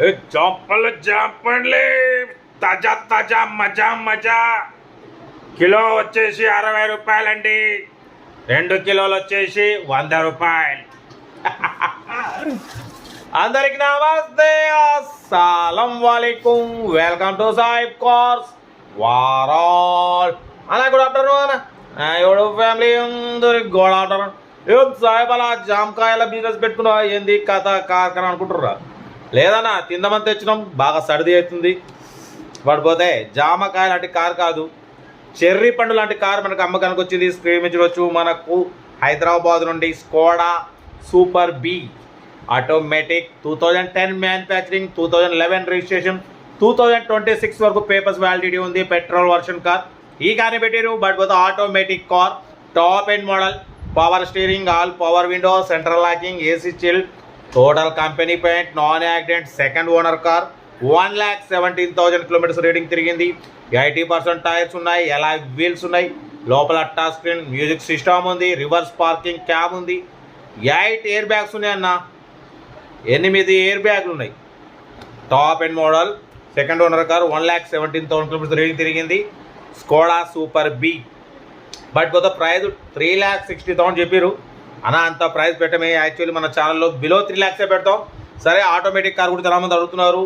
ఏ చంపలు తాజా తాజా మజా మజా. కిలో వచ్చేసి అరవై రూపాయలండి. రెండు కిలోలు వచ్చేసి వంద రూపాయలు. అందరికి నమస్తే. అస్సలం వాలేకుం. Welcome to Sahib course. వారాల్. అలా గుడ్ ఆఫ్టర్నూన్ ఎవడు ఫ్యామిలీ అందరికి గోడ ఆఫ్టర్నూన్ ఏం సాహిబ్ అలా జామకాయల బిజినెస్ పెట్టుకున్నావా? ఏంది కథ కార్ఖాన అనుకుంటుర్రా? లేదన్నా తిందామని తెచ్చినాం బాగా సర్ది అవుతుంది. పడిపోతే జామకాయ లాంటి కార్ కాదు. చెర్రీ పండు లాంటి కార్ మనకు అమ్మకానికి వచ్చింది స్క్రీన్ మనకు హైదరాబాద్ నుండి Skoda superb automatic two thousand ten manufacturing two thousand eleven registration two thousand twenty six వరకు పేపర్స్ వ్యాలిడిటీ ఉంది పెట్రోల్ వర్షన్ కార్. ఈ కార్ని పెట్టారు బట్ పోతే automatic car top end model power steering all power window central locking AC chilled total company paint non accident second owner car one lakh seventeen thousand kilometres reading తిరిగింది. Eighty percent tyres ఉన్నాయి ఎలా wheels ఉన్నాయి. లోపల touch screen music system ఉంది reverse parking cam ఉంది. Eight air bags ఉన్నాయి అన్న. ఎనిమిది ఎయిర్ బ్యాగ్లు ఉన్నాయి. Top end model second owner car one lakh seventeen thousand kilometres reading తిరిగింది. స్కోడా సూపర్ బి బట్ కొత్త price three lakh sixty thousand చెప్పారు అన్న అంత ప్రైస్ పెట్టమే. యాక్చువల్లీ మన ఛానల్లో బిలో త్రీ ల్యాక్సే పెడతాం. సరే ఆటోమేటిక్ కార్ కూడా చాలామంది అడుగుతున్నారు.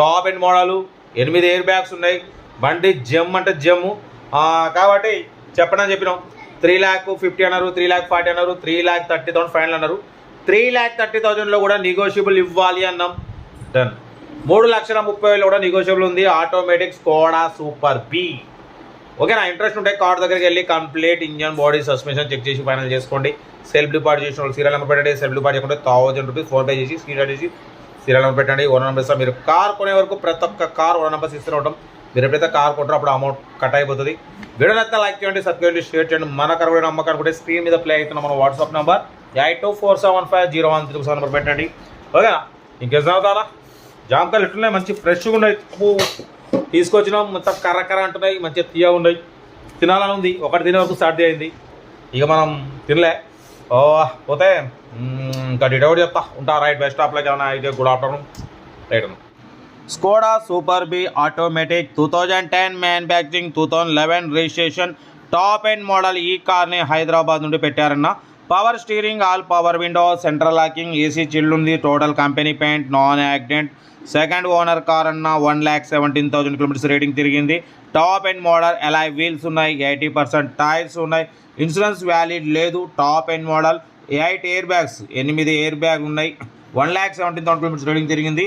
టాప్ అండ్ మోడలు ఎనిమిది ఎయిర్ బ్యాగ్స్ ఉన్నాయి. బండి జమ్ అంటే జమ్ము కాబట్టి చెప్పడం చెప్పినాం. త్రీ ల్యాక్ ఫిఫ్టీ అన్నారు త్రీ ల్యాక్ ఫార్టీ అన్నారు three lakh thirty thousand final అన్నారు. త్రీ ల్యాక్ థర్టీ థౌసండ్లో కూడా నెగోషియబుల్ ఇవ్వాలి అన్నాం. డన్ మూడు లక్షల ముప్పై వేలు కూడా నెగోషియబుల్ ఉంది. ఆటోమేటిక్ స్కోడా సూపర్ బీ ఓకేనా ఇంట్రెస్ట్ ఉంటే కార్ దగ్గరికి వెళ్ళి complete engine body suspension check చేసి ఫైనల్ చేసుకోండి. సెల్ఫ్ డిపాజిట్ చేసిన వాళ్ళు సీరియల్ నెంబర్ పెట్టండి. సెల్ఫ్ డిపార్ట్ చేయకుండా థౌసండ్ రూపీస్ ఫోన్పే చేసి స్క్రీన్ చేసి సీరియల్ నెంబర్ పెట్టండి. ఓనర్ నెంబర్ ఇస్తాం మీరు కార్ కొనే వరకు ప్రతి ఒక్క కార్ ఓనర్ నెంబర్స్ ఇస్తూనే ఉంటాం. మీరు ఎప్పుడైతే కార్ కొంటారో అప్పుడు అమౌంట్ కట్ అయిపోతుంది. వీడియో నచ్చితే లైక్ చేయండి సబ్స్క్రైబ్ షేర్ చేయండి. మన కార్ కూడా నమ్మకం అనుకుంటే స్క్రీన్ మీద ప్లే అవుతున్న మన WhatsApp number eight two four seven five zero one three seven number పెట్టండి ఓకేనా ఇంకేం చదువుతారా జామకాయలు ఎట్లున్నాయి? మంచి ఫ్రెష్గా ఉన్నాయి. తీసుకొచ్చినాం మొత్తం కర్ర కర్ర అంటున్నాయి మంచిగా తీయగా ఉన్నాయి. తినాలని ఉంది ఒకటి తినే వరకు స్టార్ట్ అయింది ఇక మనం తినలే. ఓ పోతే ఇంకా డీటెయిల్ చెప్తా. ఉంటా రైట్ బెస్ట్ స్టాప్లో ఏమైనా అయితే good afternoon. Right Skoda superb automatic two thousand ten manufacturing two thousand eleven registration top end model ఈ కార్ని హైదరాబాద్ నుండి పెట్టారన్న. Power steering all power window central locking AC chilled ఉంది total company paint non accident second owner car అన్న one lakh seventeen thousand kilometres reading తిరిగింది. Top end model alloy wheels ఉన్నాయి. Eighty percent tyres ఉన్నాయి. Insurance valid లేదు. Top end model eight air bags ఎనిమిది air bag ఉన్నాయి. One lakh seventeen thousand kilometres reading తిరిగింది.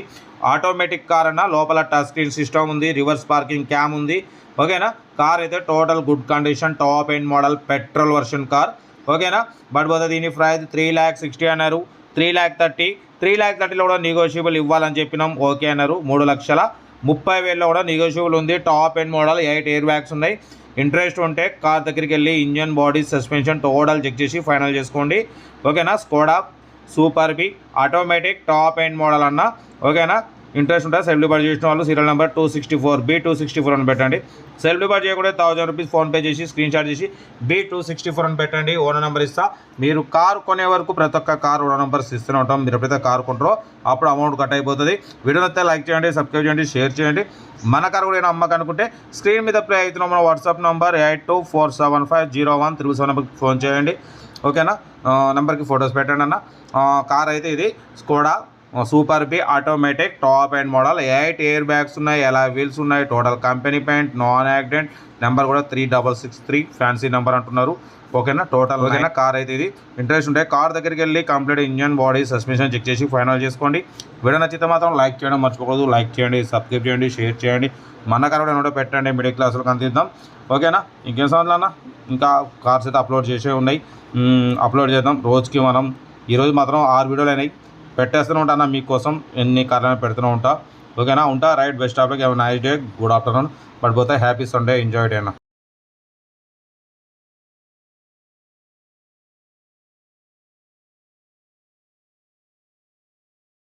Automatic car అన్న లోపల touch screen system ఉంది. రివర్స్ పార్కింగ్ క్యామ్ ఉంది. ఓకేనా కార్ అయితే total good condition top end model petrol version car ఓకేనా? బట్ పోతే దీని ప్రైస్ త్రీ ల్యాక్ సిక్స్టీ అన్నారు. Three lakh thirty three lakh థర్టీలో కూడా నెగోషియబుల్ ఇవ్వాలని చెప్పినాం. ఓకే అన్నారు. మూడు లక్షల ముప్పై వేలలో కూడా నెగోషియబుల్ ఉంది. Top end model eight air bags ఉన్నాయి. ఇంట్రెస్ట్ ఉంటే కార్ దగ్గరికి వెళ్ళి engine body suspension total check చేసి ఫైనల్ చేసుకోండి. ఓకేనా? Skoda superb automatic top end model అన్న. ఓకేనా? ఇంట్రెస్ట్ ఉంటుంది సెల్ఫ్ డిపాజిట్ చేసిన వాళ్ళు serial number two sixty four B two sixty four అని పెట్టండి. సెల్ఫ్ డిపాజిట్ చేయకుండా థౌసండ్ రూపీస్ ఫోన్పే చేసి స్క్రీన్ షాట్ చేసి బి టూ సిక్స్టీ ఫోర్ అని పెట్టండి. ఓనర్ నెంబర్ ఇస్తా. మీరు కార్ కొనే వరకు ప్రతి ఒక్క కారు ఓనర్ నెంబర్స్ ఇస్తూనే ఉంటాం. మీరు ఎప్పుడైతే కారు కొంటారో అప్పుడు అమౌంట్ కట్ అయిపోతుంది. వీడియో నచ్చితే లైక్ చేయండి సబ్స్క్రైబ్ చేయండి షేర్ చేయండి. మన కారు కూడా ఏమైనా అమ్మకనుకుంటే స్క్రీన్ మీద ప్లే అవుతున్న మన WhatsApp number eight two four seven five zero one three seven నెంబర్కి ఫోన్ చేయండి. ఓకేనా? నెంబర్కి ఫొటోస్ పెట్టండి అన్న. కార్ అయితే ఇది Skoda superb automatic top end model. Eight air bags ఉన్నాయి ఎలా వీల్స్ ఉన్నాయి total company paint non accident. Number కూడా three double six three fancy number అంటున్నారు. ఓకేనా? టోటల్ ఓకేనా కార్ అయితే ఇది. ఇంట్రెస్ట్ ఉంటే కార్ దగ్గరికి వెళ్ళి complete engine body suspension check చేసి ఫైనల్ చేసుకోండి. వీడియో నచ్చితే మాత్రం లైక్ చేయడం మర్చిపోకూడదు. లైక్ చేయండి సబ్స్క్రైబ్ చేయండి షేర్ చేయండి. మన కార్ కూడా ఏమో పెట్టండి మిడిల్ క్లాసులకు అందిద్దాం. ఓకేనా? ఇంకేం సంవత్సరాలు అన్న? ఇంకా కార్స్ అయితే అప్లోడ్ చేసే ఉన్నాయి. అప్లోడ్ చేద్దాం. రోజుకి మనం ఈరోజు మాత్రం ఆరు వీడియోలు అయినాయి. పెట్టేస్తూనే అన్న మీకోసం ఎన్ని కార్లు పెడుతూనే ఉంటా. ఓకేనా? ఉంటా right best of nice day. Good afternoon. But పోతే హ్యాపీ సండే. ఎంజాయ్ డే అన్న.